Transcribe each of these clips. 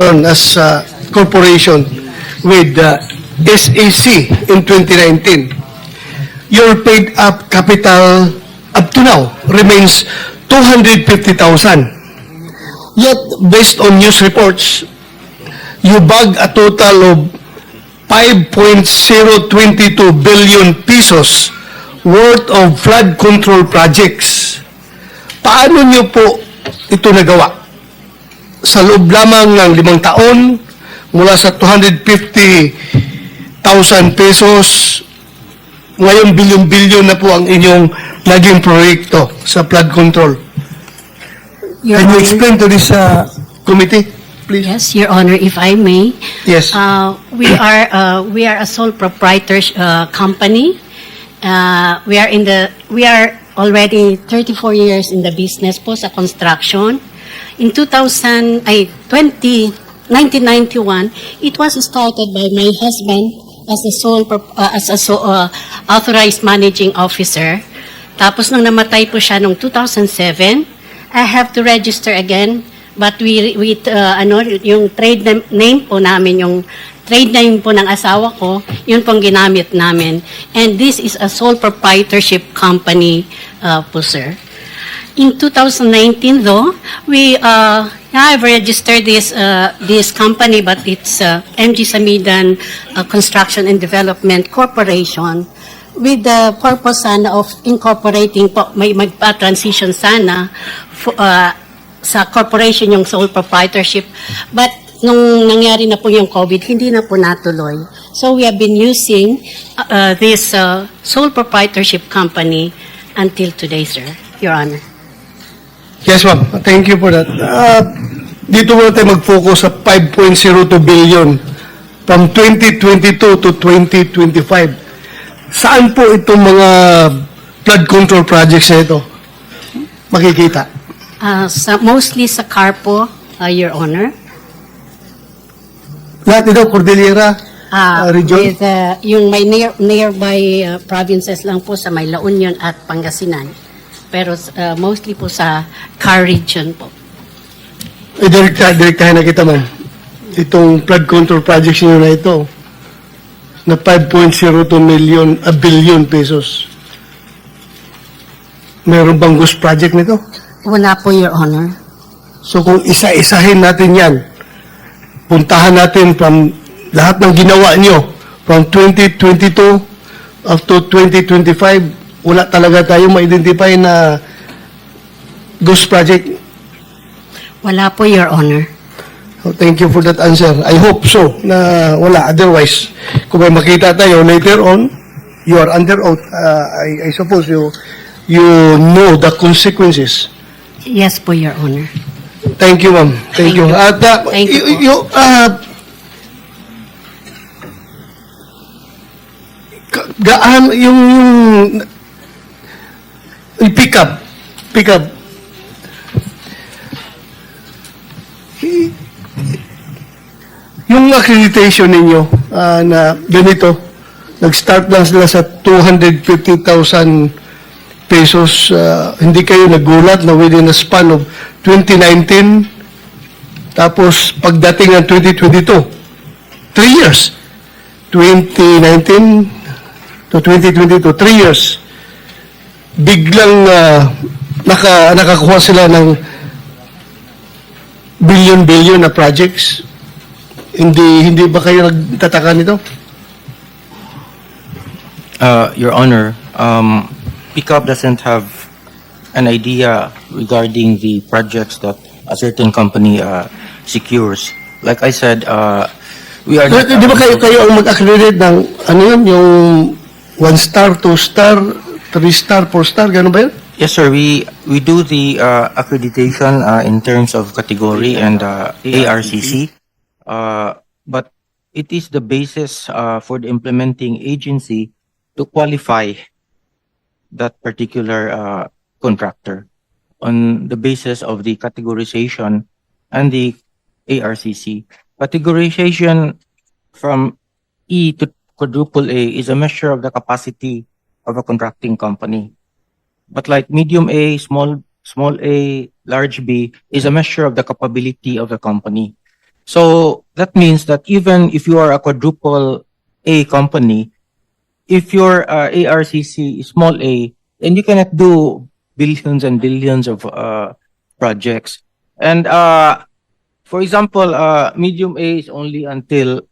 as a corporation with uh, SAC in 2019. Your paid up capital up to now remains 250,000. Yet, based on news reports, you bag a total of 5.022 billion pesos worth of flood control projects. Paano niyo po ito nagawa? Sa loob lamang ng limang taon, mula sa 250,000 pesos, ngayon bilyon-bilyon na po ang inyong naging proyekto sa flood control. Your Can you Honor- explain to this uh, committee, please? Yes, Your Honor, if I may. Yes. Uh, we are, uh, we are a sole proprietor, uh, company. Uh, we are in the, we are already 34 years in the business po sa construction. In 2000, ay, 20, 1991, it was started by my husband as a sole, uh, as a so, uh, authorized managing officer. Tapos nung namatay po siya noong 2007, I have to register again But we, we uh, ano, yung trade nam- name po namin, yung trade name po ng asawa ko, yun pong ginamit namin. And this is a sole proprietorship company uh, po, sir. In 2019, though, we uh, have registered this uh, this company, but it's uh, MG Samidan uh, Construction and Development Corporation with the purpose sana of incorporating po, may magpa-transition sana fo- uh, sa corporation yung sole proprietorship. But nung nangyari na po yung COVID, hindi na po natuloy. So we have been using uh, this uh, sole proprietorship company until today, sir, Your Honor. Yes, ma'am. Thank you for that. Uh, dito muna tayo mag-focus sa 5.02 billion from 2022 to 2025. Saan po itong mga flood control projects na ito makikita? Uh, sa, mostly sa car po, uh, Your Honor. Lahat ito, Cordillera Ah, uh, region? with, uh, yung may near, nearby uh, provinces lang po sa may La Union at Pangasinan. Pero uh, mostly po sa car region po. Eh, direkta, direktahin na kita, ma'am. Itong flood control projects nyo na ito na 5.02 million, a billion pesos. Meron bang ghost project nito? Wala po, Your Honor. So kung isa-isahin natin yan, puntahan natin from lahat ng ginawa nyo from 2022 up to 2025, wala talaga tayo ma-identify na ghost project. Wala po, Your Honor. So, thank you for that answer. I hope so na wala. Otherwise, kung may makita tayo later on, you are under oath. Uh, I, I suppose you you know the consequences. Yes po, Your Honor. Thank you, ma'am. Thank, Thank you. you. At uh, Thank you y- po. y- uh, gaan yung yung up. Pick up. Yung accreditation ninyo ah, na ganito nag-start lang sila sa 250,000 pesos ah, hindi kayo nagulat na within a span of 2019 tapos pagdating ng 2022 3 years. 2019 to 2022 3 years biglang ah, naka, nakakuha sila ng billion-billion na projects hindi hindi ba kayo nagtataka nito? Uh, Your Honor, um, PICAP doesn't have an idea regarding the projects that a certain company uh, secures. Like I said, uh, we are not... di ba kayo, kayo ang mag-accredit ng ano yun, yung one star, two star, three star, four star, gano'n ba yun? Yes, sir. We we do the uh, accreditation uh, in terms of category and uh, ARCC, uh, but it is the basis uh, for the implementing agency to qualify that particular uh, contractor on the basis of the categorization and the ARCC. Categorization from E to quadruple A is a measure of the capacity of a contracting company. But like medium A, small small A, large B is a measure of the capability of the company. So that means that even if you are a quadruple A company, if your uh, ARCC is small a, then you cannot do billions and billions of uh, projects. And uh, for example, uh, medium A is only until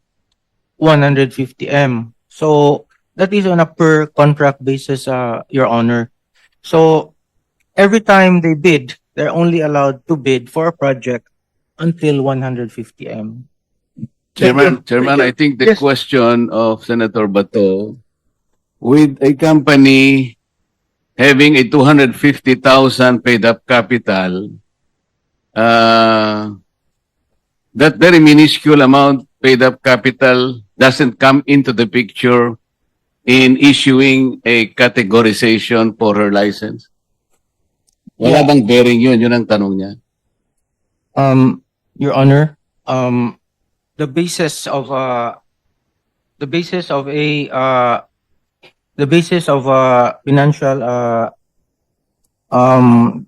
150 M. So that is on a per contract basis, uh, Your Honor. So every time they bid, they're only allowed to bid for a project until 150 M. Chairman, Chairman, I think the Yes. question of Senator Bato, with a company having a 250,000 paid up capital, uh, that very minuscule amount paid up capital doesn't come into the picture in issuing a categorization for her license? Wala bang bearing yun? Yun ang tanong niya. Um, Your Honor, um, the basis of uh, the basis of a uh, the basis of a financial uh, um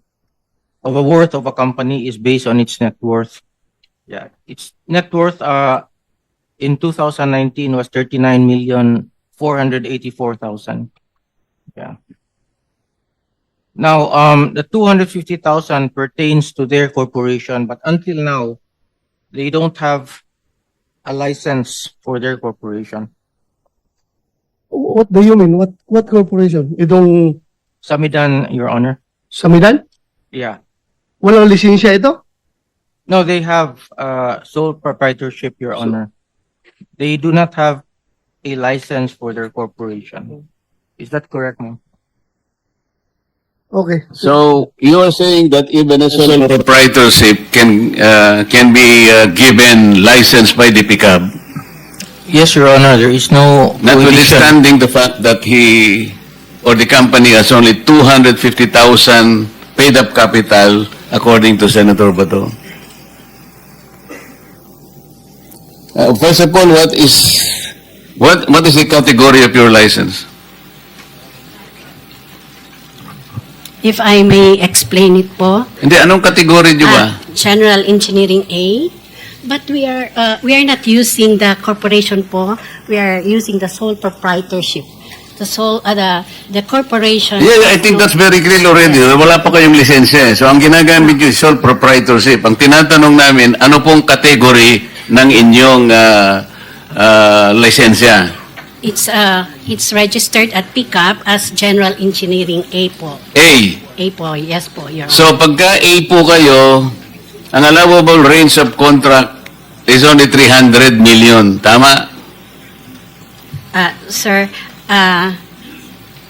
of a worth of a company is based on its net worth. Yeah, its net worth uh in 2019 was 39 million 484,000. Yeah. Now, um, the 250,000 pertains to their corporation, but until now, they don't have a license for their corporation. What do you mean? What what corporation? Itong Samidan, Your Honor. Samidan? Yeah. Walang lisensya ito? No, they have uh, sole proprietorship, Your Honor. They do not have a license for their corporation. Is that correct, ma'am? Okay. So you are saying that even a sole proprietorship can uh, can be uh, given license by the PICAB, Yes, Your Honor. There is no prohibition. notwithstanding the fact that he or the company has only 250,000 paid up capital, according to Senator Bato. Uh, first of all, what is what what is the category of your license? If I may explain it po. Hindi anong category niyo ba? Ah, General Engineering A. But we are uh, we are not using the corporation po. We are using the sole proprietorship. The sole uh, the the corporation. Yeah, I think that's very clear already. Wala pa kayong lisensya. eh. So, ang ginagamit nyo is sole proprietorship. Ang tinatanong namin, ano pong category ng inyong ah, ah, lisensya? It's uh it's registered at pickup as General Engineering A po. A. A po, yes po, Your Honor. So, pagka A po kayo, ang allowable range of contract is only 300 million. Tama? Ah, sir, ah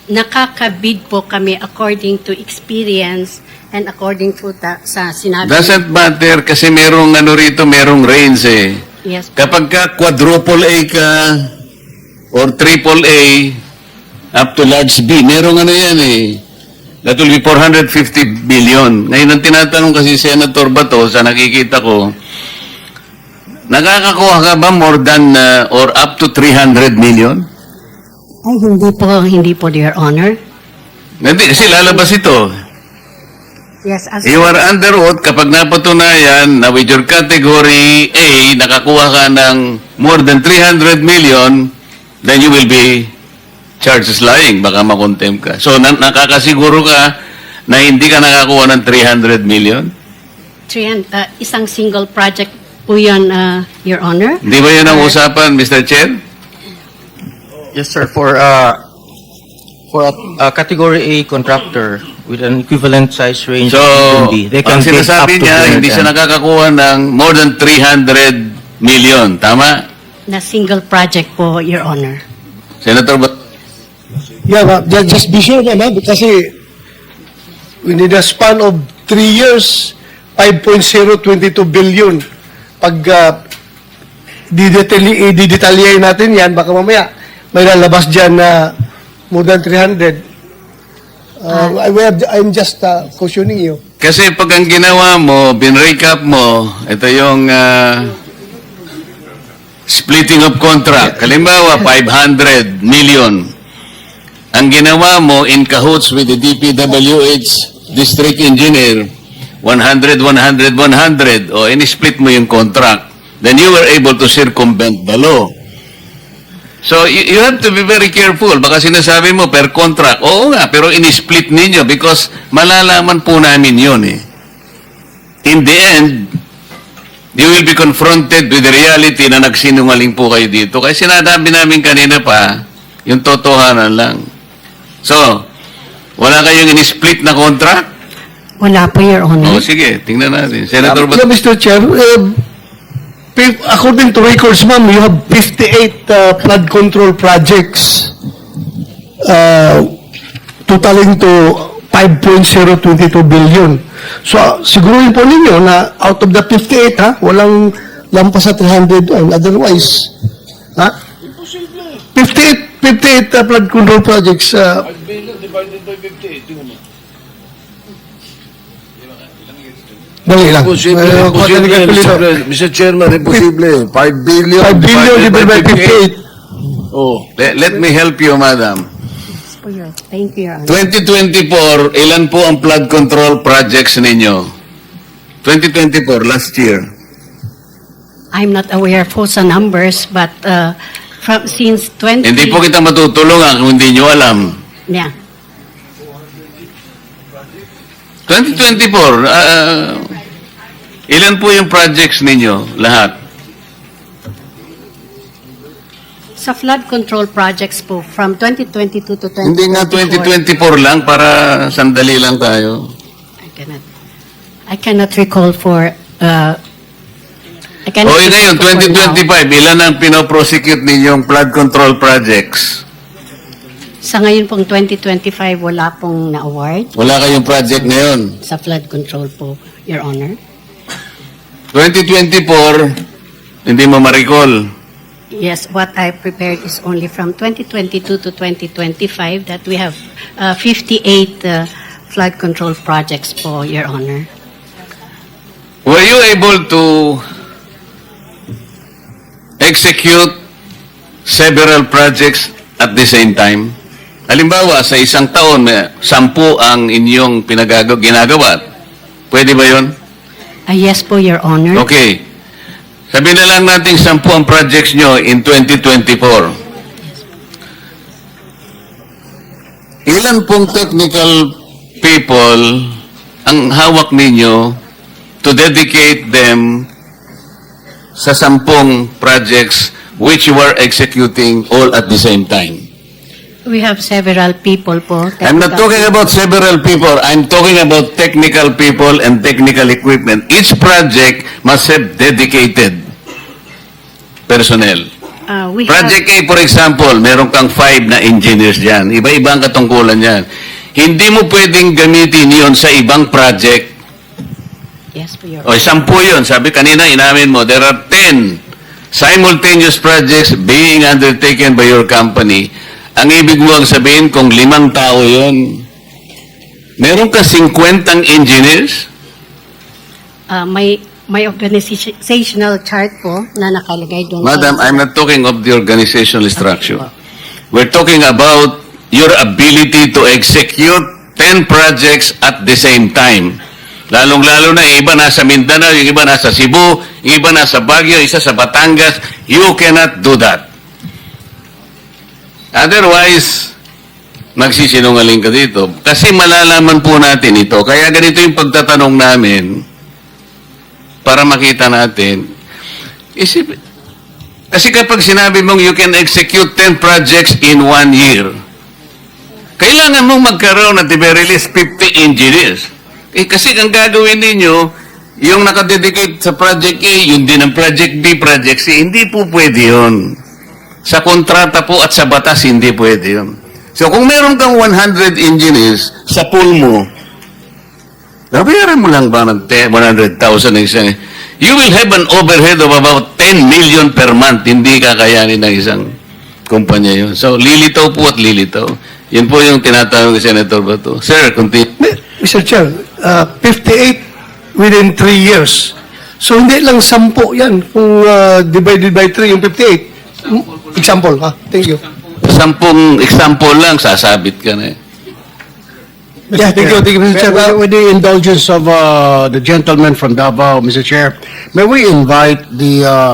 nakakabid po kami according to experience and according to ta, sa sinabi. Doesn't matter kasi merong ano rito, merong range eh. Yes. Kapag ka quadruple A ka or triple A up to large B, merong ano yan eh. That will be 450 billion. Ngayon ang tinatanong kasi si Senator Bato sa nakikita ko, nakakakuha ka ba more than uh, or up to 300 million? Ay, hindi po, hindi po, Your Honor. Hindi, kasi lalabas ito. Yes, as You are under oath kapag napatunayan na with your category A, nakakuha ka ng more than 300 million, then you will be charged as lying. Baka makontem ka. So, na- nakakasiguro ka na hindi ka nakakuha ng 300 million? 300, uh, isang single project po yun, uh, Your Honor. Hindi ba yun ang usapan, Mr. Chair? Yes, sir. For uh, for a, a category A contractor with an equivalent size range So, they can ang bid up sinasabi to niya, hindi 300 siya M. nakakakuha ng more than 300 million. Tama? Na single project po, Your Honor. Senator Bat Yeah, ju- just be sure naman kasi within a span of 3 years, 5.022 billion. Pag uh, didetali, didetalyahin natin yan, baka mamaya may lalabas dyan na more than 300. Uh, I, have- I'm just uh, cautioning you. Kasi pag ang ginawa mo, binrecap mo, ito yung ah, splitting of contract. Halimbawa, 500 million. Ang ginawa mo in cahoots with the DPWH district engineer, 100, 100, 100. O, in-split mo yung contract. then you were able to circumvent the law. So, you, you have to be very careful. Baka sinasabi mo, per contract. Oo nga, pero in-split ninyo because malalaman po namin yun eh. In the end, you will be confronted with the reality na nagsinungaling po kayo dito. Kaya sinasabi namin kanina pa, yung totohanan lang. So, wala kayong in-split na contract? Wala po, Your Honor. O sige, tingnan natin. Senator Yeah, Bat- Mr. Chair, uh, fif- according to records, ma'am, you have 58 uh, flood control projects uh, totaling to 5.022 billion. So, uh, siguruhin po ninyo na out of the 58, ha, walang lampas sa 300 doon. Otherwise, ha? 58, 58 uh, flood control projects. Uh, Dali lang. Imposible, imposible, Mr. Chairman, imposible. 5 billion. 5 billion divided by 58. Oh. let, let me help you, madam. Po, Your- Thank you, Your Honor. 2024, ilan po ang flood control projects ninyo? 2024, last year. I'm not aware po sa numbers, but uh, from since 20... Hindi po kita matutulungan kung hindi nyo alam. Yeah. 2024, ah, ilan po yung projects ninyo? Lahat. Sa flood control projects po, from 2022 to 2024... Hindi nga 2024 lang para sandali lang tayo. I cannot, I cannot recall for... Uh, I cannot O for now. 2025, ilan ang pinoprosecute ninyong flood control projects? Sa ngayon pong 2025, wala pong na-award Wala kayong project ngayon. sa flood control po, Your Honor. 2024, hindi mo ma-recall. Yes, what I prepared is only from 2022 to 2025 that we have uh, 58 uh, flood control projects po, Your Honor. Were you able to execute several projects at the same time? Halimbawa, sa isang taon, sampu ang inyong pinagago, ginagawa. Pwede ba yon? Ah, yes po, Your Honor. Okay. Sabi na lang natin sampu ang projects nyo in 2024. Ilan pong technical people ang hawak ninyo to dedicate them sa sampung projects which you are executing all at the same time? We have several people po. I'm not talking about several people. I'm talking about technical people and technical equipment. Each project must have dedicated personnel. Uh, we Project A, for example, meron kang five na engineers dyan. Iba-iba ang katungkulan yan. Hindi mo pwedeng gamitin yon sa ibang project. have, yes po, Your O, sampu yun. Sabi kanina, inamin mo, there are 10 simultaneous projects being undertaken by your company. Ang ibig mo ang sabihin, kung limang tao yon, meron ka 50 engineers? Uh, may may organizational chart po na nakalagay doon. Madam, I'm not talking of the organizational structure. We're talking about your ability to execute 10 projects at the same time. Lalong-lalo na, iba nasa Mindanao, yung iba nasa Cebu, yung iba nasa Baguio, isa sa Batangas. You cannot do that. Otherwise, magsisinungaling ka dito. Kasi malalaman po natin ito. Kaya ganito yung pagtatanong namin para makita natin. Isip, kasi kapag sinabi mong you can execute 10 projects in one year, kailangan mong magkaroon at very least 50 engineers. Eh, kasi ang gagawin ninyo, yung nakadedicate sa Project A, yun din ang Project B, Project C, hindi po pwede yun. Sa kontrata po at sa batas, hindi pwede yun. So kung meron kang 100 engineers sa pool mo, nabayaran mo lang ba ng 10 100,000 ng isang... You will have an overhead of about 10 million per month. Hindi kakayanin ng isang kumpanya yun. So, lilitaw po at lilitaw. Yun po yung tinatanong ni Senator Bato. Sir, continue. Mr. Chair, uh, 58 within 3 years. So, hindi lang 10 yan kung uh, divided by 3 yung 58. Example, ha? Thank you. Sampung example lang, sasabit ka na eh. Yeah, thank you, thank you, Mr. Chair. With, with the indulgence of uh, the gentleman from Davao, Mr. Chair, may we invite the uh,